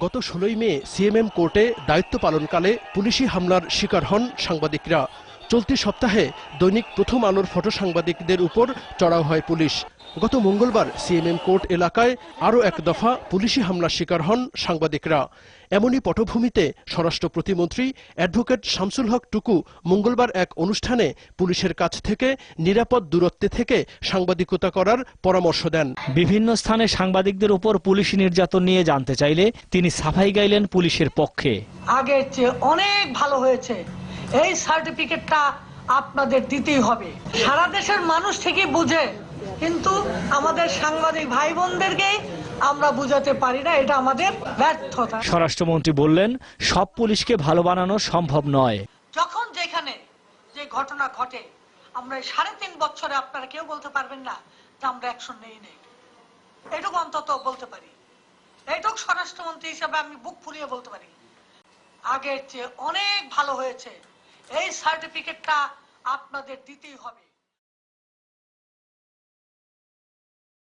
গত ষোলোই মে সিএমএম কোর্টে দায়িত্ব পালনকালে পুলিশি হামলার শিকার হন সাংবাদিকরা। চলতি সপ্তাহে দৈনিক প্রথম আলোর ফটো সাংবাদিকদের উপর চড়াও হয় পুলিশ। গত মঙ্গলবার সিএমএম কোর্ট এলাকায় আরও এক দফা পুলিশি হামলার শিকার হন সাংবাদিকরা। এমনই পটভূমিতে স্বরাষ্ট্র প্রতিমন্ত্রী অ্যাডভোকেট শামসুল হক টুকু মঙ্গলবার এক অনুষ্ঠানে পুলিশের কাছ থেকে নিরাপদ দূরত্বে থেকে সাংবাদিকতা করার পরামর্শ দেন। বিভিন্ন স্থানে সাংবাদিকদের উপর পুলিশি নির্যাতন নিয়ে জানতে চাইলে তিনি সাফাই গাইলেন পুলিশের পক্ষে। আগের চেয়ে অনেক ভালো হয়েছে। এই সার্টিফিকেটটা আপনাদের দিতেই হবে। সারা দেশের মানুষ ঠিকই বুঝে কিন্তু আমাদের সাংবাদিক ভাই বোনদেরকেই আমরা বুঝাতে পারি না এটা আমাদের ব্যর্থতা। স্বরাষ্ট্রমন্ত্রী বললেন সব পুলিশকে ভালো বানানো সম্ভব নয়। যখন যেখানে যে ঘটনা ঘটে আমরা সাড়ে তিন বছরে আপনারা কেউ বলতে পারবেন না যে আমরা অ্যাকশন নেই নেই এটুকু অন্তত বলতে পারি। এইটুকু স্বরাষ্ট্রমন্ত্রী হিসেবে আমি বুক ফুলিয়ে বলতে পারি। আগের চেয়ে অনেক ভালো হয়েছে। এই সার্টিফিকেটটা আপনাদের দিতেই হবে।